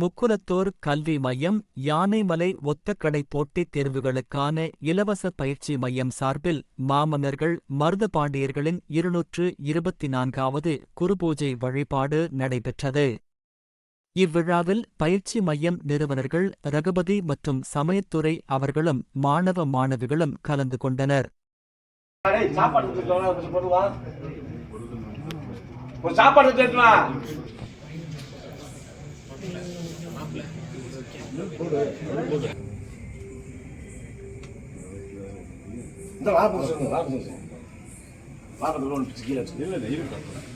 முக்குலத்தோர் கல்வி மையம் யானைமலை ஒத்தக்கடை போட்டித் தேர்வுகளுக்கான இலவச பயிற்சி மையம் சார்பில் மாமன்னர்கள் மருதபாண்டியர்களின் இருநூற்று இருபத்தி நான்காவது குருபூஜை வழிபாடு நடைபெற்றது. இவ்விழாவில் பயிற்சி மையம் நிறுவனர்கள் ரகுபதி மற்றும் சமயத்துறை அவர்களும் மாணவ மாணவிகளும் கலந்து கொண்டனர். சாப்பாடு இந்த வாழைப்பழம் சொல்லுங்க, வாழைப்பழம் சொல்லுங்க. வாழைப்பழத்துல ஒன்று பிச்சு கீழே இல்லை இல்லை கும்பிடுங்க,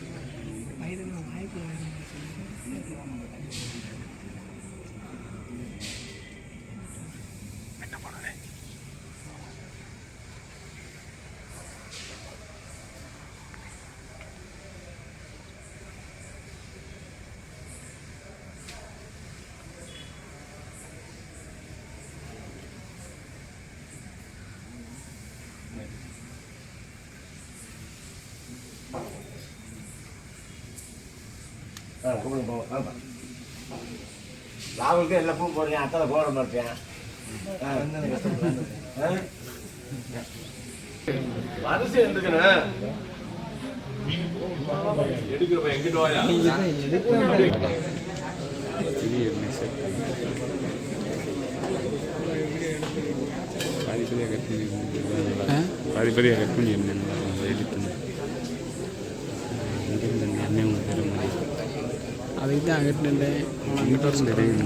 போங்க, போவோம் ராகுலுக்கு எல்லா பூ போடுறேன் அத்தனை போட மாட்டேன் வரிசை எடுக்கணும் எடுக்கிறப்ப எங்கிட்ட வாயா பாதிப்பதியாக கட் பண்ணி என்ன பண்ணி இங்கிருந்து இந்த அண்ணன் உங்க பேர் மாதிரி அதுக்கு தான் அங்கிட்டு நின்று அங்கிட்ட தெரியும்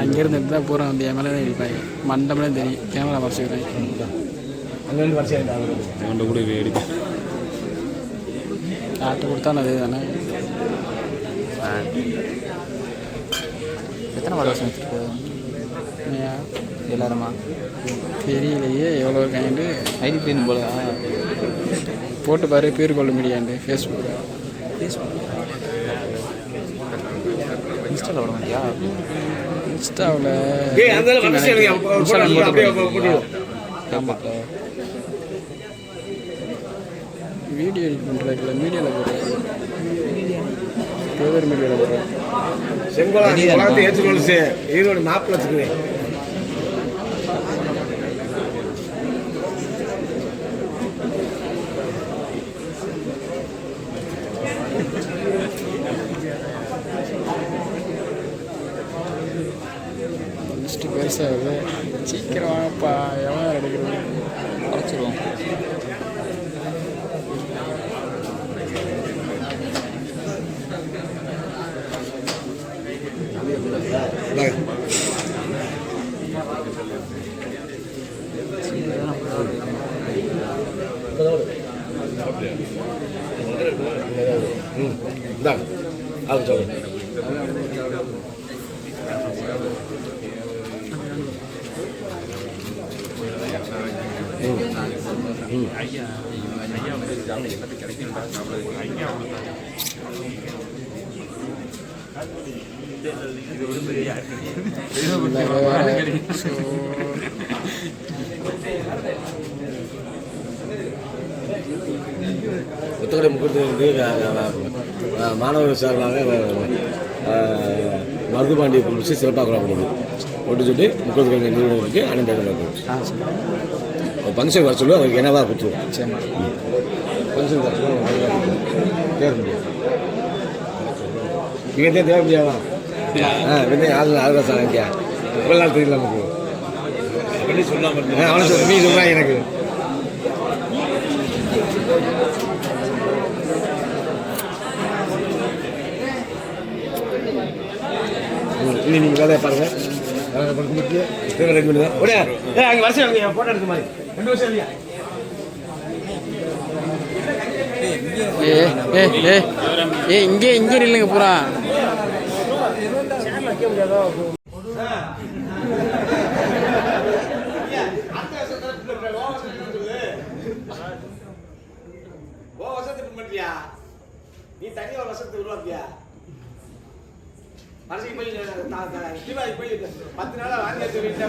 அங்கேருந்து எடுத்து தான் போகிறோம் வந்து என் மேலே தான் இருப்பாங்க மண்டபம்லாம் தெரியும். கேமரா மறைச்சிக்கிறேன் அங்கே வந்து வரிசை கூட எடுப்பேன் கொடுத்தா அது தானே? எத்தனை வாழை வருஷம் வச்சுருக்கு எல்லாருமா? தெரியலையே எவ்வளோ இருக்காண்டு ஐடி பின் போல போட்டு பாரு பேர் கொள்ள முடியாண்டு ஃபேஸ்புக்கில் இன்ஸ்டால விட மாட்டியா இன்ஸ்டாவில் ஆமாம் வீடியோ எடிட் பண்ணுறதுல மீடியாவில் போடுறேன் மீடியாவில் போடுறேன் செங்கோலா ஏற்றுக்கொண்டு ஈரோடு மாப்பிள்ள வச்சுக்குவேன் லிஸ்ட்டு பெருசாக இருக்குது சீக்கிரம் வாங்கப்பா எவன் எடுக்கிறது குறைச்சிருவோம் ம் இந்தாங்க. அது சொல்லுங்க ஒத்துக்கடை மாணவர்கள் மாணவர் சார்பாக மருதுபாண்டிய குறித்து சிறப்பாக கொள்ளப்படுது ஒட்டு சொல்லி முக்கூட்டு நிறுவனங்களுக்கு அனுப்பி ஒரு ஃபங்க்ஷன் வர சொல்லி அவருக்கு என்னவா கொடுத்துருவோம் சரி ஃபங்க்ஷன் வர சொல்லி நீங்கள் தேவை முடியாதா? ஆ வந்து ஆள் ஆளுநர் சார் இங்கே. இவ்வளோ நாள் தெரியல நமக்கு? ஆ, அவனை சொல்ல நீ சொல்கிறா எனக்கு. இனி நீங்கள் வேலையை ஏ அங்கே வருஷம் எடுங்க ஃபோட்டோ எடுத்த மாதிரி. ரெண்டு வருஷம் இல்லையா? ஏ ஏ ஏ ஏ இங்கே இங்கே இல்லைங்க பூரா. நீ தனி ஒரு வருஷத்துக்கு உருவாக்கியா? மனசுக்கு போய் தீபாவளி போய் பத்து நாளாக வாங்கி வச்சு வீட்டில்